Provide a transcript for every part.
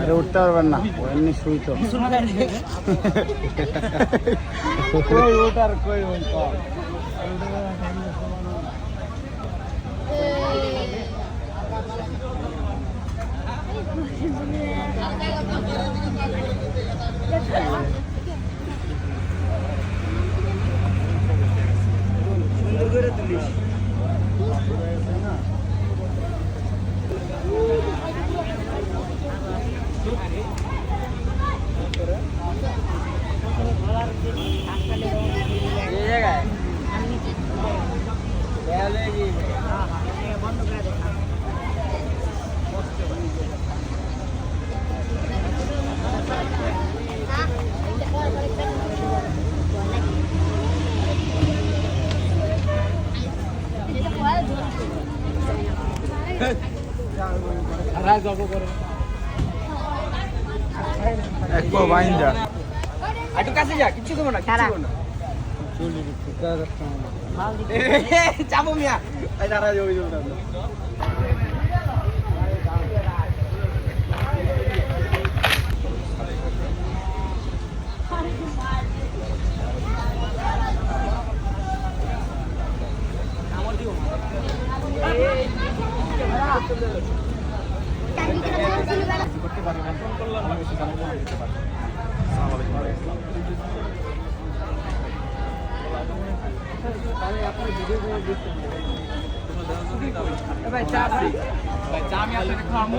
আরে উঠতে পারবেন না এমনি শুই তো কই ওটার কই ওই কর এক বাইন যা একটু কাছে যা কিচ্ছু দেবো না কিচ্ছু দেবো না। যাব মিয়া। দাঁড়া যাব যাব ভাই চা ভাই চা আমি আপনাকে খাওয়াবো।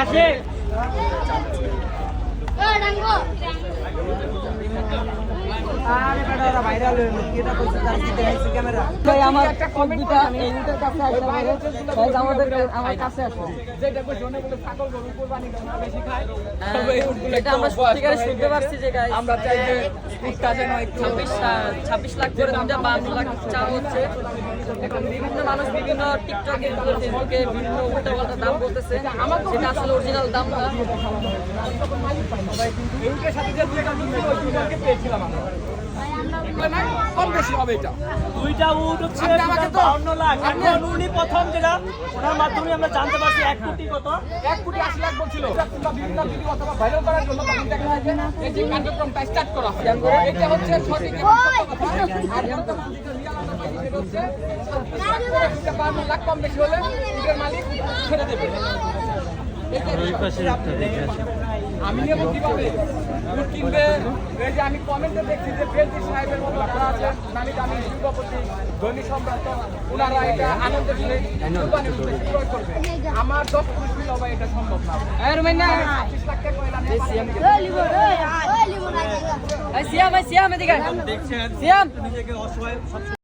আসে। ছাব্বিশ লাখ করে দুইটা বান্ন লাখ চাওয়া হচ্ছে এখন বিভিন্ন মানুষ বিভিন্ন টিকটকে ফেসবুকে বিভিন্ন উল্টা পাল্টা দাম বলতেছে সেটা আসলে অরিজিনাল দাম না সাথে কম বেশি হবে এটা। দুইটা উট হচ্ছে বাউন্ন লাখ। এখন উনি প্রথম যেটা ওনার মাধ্যমে আমরা জানতে পারছি এক কোটি কত। এক কোটি আশি লাখ বলছিল। বিভিন্ন ভিডিও অথবা ভাইরাল করার জন্য তখন দেখা যায় এই যে কার্যক্রমটা স্টার্ট করা হয়। এটা হচ্ছে সঠিক আর হচ্ছে। লাখ কম বেশি হলে মালিক ছেড়ে দেবে। আমি নেব কীভাবে? উট কিনবে এই যে আমি কমেন্টে দেখছি যে বেলজি সাহেবের মতো যারা আছে। নামি দামি শিল্পপতি ধনী সম্রাট ওনারা এটা আনন্দের সহিত কুরবানির উদ্দেশ্যে ক্রয় করবে। আমার দশ পুরুষ মিলে ভাই এটা সম্ভব না। পঁচিশ লাখ টাকা কইলাম সিএম সিয়াম সিয়াম এদিকে সিয়াম। নিজেকে অসহায়